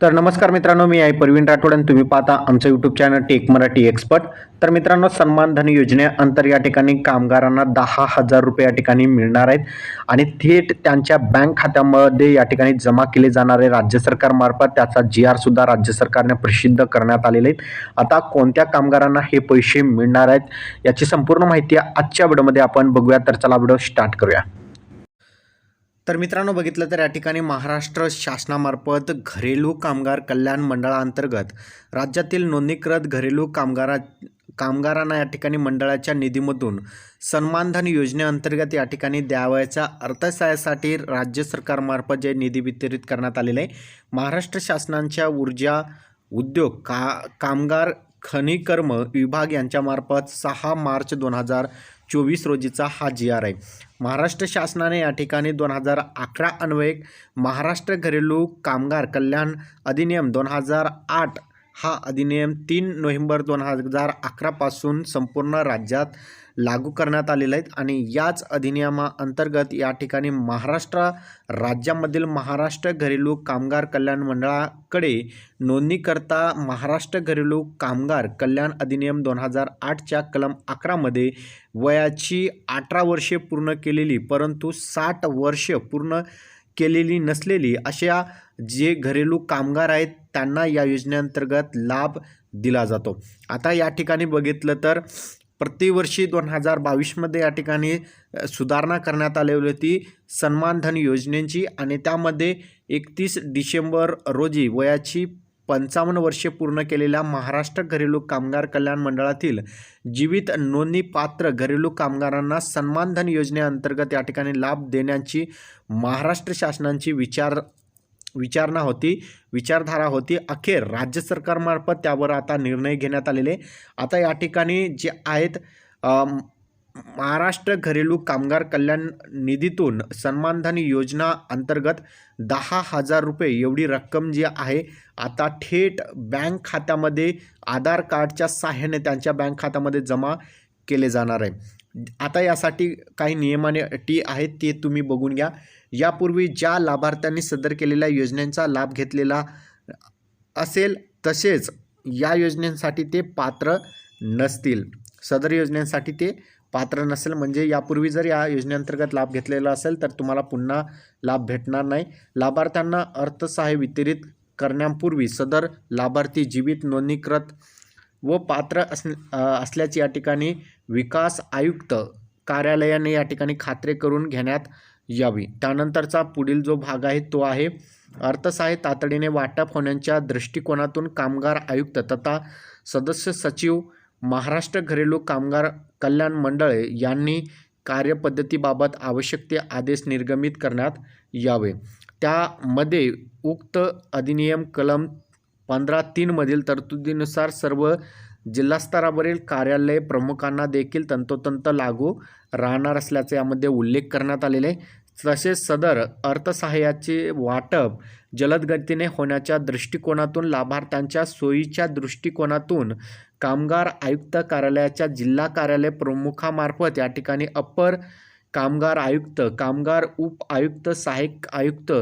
तर नमस्कार मित्रांनो मी आहे प्रवीण राठोड आणि तुम्ही पाहता आमचं YouTube channel tech Marathi expert तर मित्रांनो सन्मान धन योजनेअंतर या ठिकाणी कामगारांना दहा हजार रुपये या ठिकाणी मिळणार आहेत. आणि थेट त्यांच्या बँक खात्यामध्ये या ठिकाणी जमा केले जाणारे राज्य सरकारमार्फत त्याचा जी आरसुद्धा राज्य सरकारने प्रसिद्ध करण्यात आलेले आहेत. आता कोणत्या कामगारांना हे पैसे मिळणार आहेत याची संपूर्ण माहिती आजच्या व्हिडिओमध्ये आपण बघूया. तर चला व्हिडिओ स्टार्ट करूया. तर मित्रांनो बघितलं तर या ठिकाणी महाराष्ट्र शासनामार्फत घरेलू कामगार कल्याण मंडळाअंतर्गत राज्यातील नोंदणीकृत घरेलू कामगारा कामगारांना या ठिकाणी मंडळाच्या निधीमधून सन्मानधन योजनेअंतर्गत या ठिकाणी द्यावयाच्या अर्थसहाय्यासाठी राज्य सरकारमार्फत जे निधी वितरित करण्यात आलेले आहे. महाराष्ट्र शासनाच्या ऊर्जा उद्योग का कामगार खनिकर्म विभाग यांच्यामार्फत सहा मार्च दोन हजार चोवीस रोजीचा हा जी आर आहे महाराष्ट्र शासनाने या ठिकाणी दोन हजार अकरा अन्वयक महाराष्ट्र घरेलू कामगार कल्याण अधिनियम दोन हजार आठ हा अधिनियम तीन नोव्हेंबर दोन हजार अकरापासून संपूर्ण राज्यात लागू करण्यात आलेले आहेत आणि याच अधिनियमाअंतर्गत या ठिकाणी महाराष्ट्र राज्यामधील महाराष्ट्र घरेलू कामगार कल्याण मंडळाकडे नोंदणीकरता महाराष्ट्र घरेलू कामगार कल्याण अधिनियम दोन हजार आठच्या कलम अकरामध्ये वयाची अठरा वर्षे पूर्ण केलेली परंतु साठ वर्ष पूर्ण केलेली नसलेली अशा जे घरेलू कामगार आहेत त्यांना या योजनेअंतर्गत लाभ दिला जातो. आता या ठिकाणी बघितलं तर प्रतिवर्षी दोन हजार बावीसमध्ये या ठिकाणी सुधारणा करण्यात आलेली होती सन्मानधन योजनेची आणि त्यामध्ये एकतीस डिसेंबर रोजी वयाची पंचावन्न वर्षे पूर्ण केलेल्या महाराष्ट्र घरेलू कामगार कल्याण मंडळातील जीवित नोंदणी पात्र घरेलू कामगारांना सन्मानधन योजनेअंतर्गत या ठिकाणी लाभ देण्याची महाराष्ट्र शासनाची विचार विचारणा होती विचारधारा होती. अखेर राज्य सरकारमार्फत त्यावर आता निर्णय घेण्यात आलेले. आता या ठिकाणी जे आहेत महाराष्ट्र घरेलू कामगार कल्याण निधीतून सन्मानधन योजना अंतर्गत दहा हजार रुपये एवढी रक्कम जी आहे आता थेट बँक खात्यामध्ये आधार कार्डच्या सहाय्याने त्यांच्या बँक खात्यामध्ये जमा केले जाणार आहे. आता यासाठी काही नियमाने अटी आहेत ते तुम्ही बघून घ्या. यापूर्वी ज्या लाभार्थ्यांनी सदर केलेल्या योजनेचा लाभ घेतलेला असेल तसेच या योजनेसाठी ते पात्र नसतील. सदर योजनेसाठी ते पात्र नसेल म्हणजे यापूर्वी जर या योजनेअंतर्गत लाभ घेतलेला असेल तर तुम्हाला पुन्हा लाभ भेटणार नाही. लाभार्थ्यांना अर्थसहाय्य वितरित करण्यापूर्वी सदर लाभार्थी जीवित नोंदणीकृत व पात्र अस असल्याची या ठिकाणी विकास आयुक्त कार्यालयाने या ठिकाणी खात्री करून घेण्यात यावी. त्यानंतरचा पुढील जो भाग आहे तो आहे अर्थसहाय्य तातडीने वाटप होण्याच्या दृष्टिकोनातून कामगार आयुक्त तथा सदस्य सचिव महाराष्ट्र घरेलू कामगार कल्याण मंडळ यांनी कार्यपद्धतीबाबत आवश्यक ते आदेश निर्गमित करण्यात यावे. त्यामध्ये उक्त अधिनियम कलम पंधरा तीनमधील तरतुदीनुसार सर्व जिल्हास्तरावरील कार्यालय प्रमुखांना देखील तंतोतंत लागू राहणार असल्याचे यामध्ये उल्लेख करण्यात आलेले तसेच सदर अर्थसहाय्याचे वाटप जलदगतीने होण्याच्या दृष्टिकोनातून लाभार्थ्यांच्या सोयीच्या दृष्टिकोनातून कामगार आयुक्त कार्यालयाच्या जिल्हा कार्यालय प्रमुखामार्फत या ठिकाणी अप्पर कामगार आयुक्त कामगार उप आयुक्त सहाय्यक आयुक्त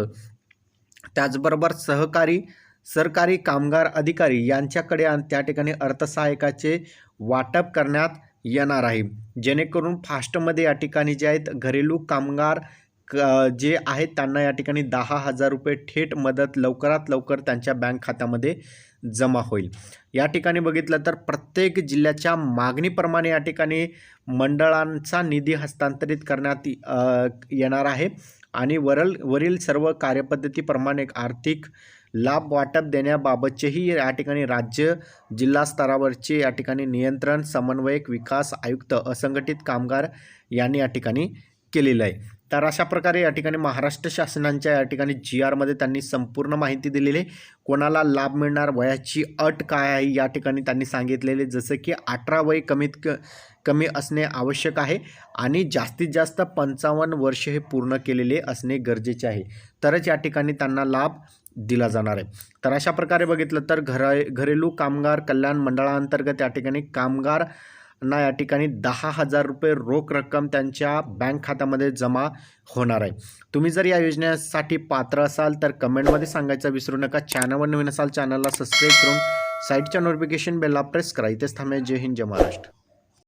त्याचबरोबर सहकारी सरकारी कामगार अधिकारी यांच्याकडे आणि त्या ठिकाणी अर्थसहाय्यकाचे वाटप करण्यात येणार आहे. जेणेकरून फास्टमध्ये या ठिकाणी जे आहेत घरेलू कामगार क जे आहेत त्यांना या ठिकाणी दहा हजार रुपये थेट मदत लवकरात लवकर त्यांच्या बँक खात्यामध्ये जमा होईल. या ठिकाणी बघितलं तर प्रत्येक जिल्ह्याच्या मागणीप्रमाणे या ठिकाणी मंडळांचा निधी हस्तांतरित करण्यात येणार आहे. आणि वरल वरील सर्व कार्यपद्धतीप्रमाणे आर्थिक लाभ वाटप देण्याबाबतचेही या ठिकाणी राज्य जिल्हा स्तरावरचे या ठिकाणी नियंत्रण समन्वयक विकास आयुक्त असंघटित कामगार यांनी या ठिकाणी केलेलं आहे. तर अशा प्रकारे या ठिकाणी महाराष्ट्र शासनाच्या या ठिकाणी जी आरमध्ये त्यांनी संपूर्ण माहिती दिलेली आहे. कोणाला लाभ मिळणार वयाची अट काय आहे या ठिकाणी त्यांनी सांगितलेले जसं की अठरा वय कमीत क कमी असणे आवश्यक आहे आणि जास्तीत जास्त पंचावन्न वर्ष हे पूर्ण केलेले असणे गरजेचे आहे. तरच या ठिकाणी त्यांना लाभ दिला जाणार आहे. तर अशा प्रकारे बघितलं तर घरा घरेलू कामगार कल्याण मंडळाअंतर्गत या ठिकाणी कामगार ना या ठिकाणी दहा हजार रुपये रोख रक्कम त्यांच्या बँक खात्यामध्ये जमा होणार आहे. तुम्ही जर या योजनेसाठी पात्र असाल तर कमेंटमध्ये सांगायचं विसरू नका. चॅनलवर नवीन असाल चॅनलला सबस्क्राईब करून साईटच्या नोटिफिकेशन बेलला प्रेस करा. इथेच थांबे जय हिंद जय महाराष्ट्र.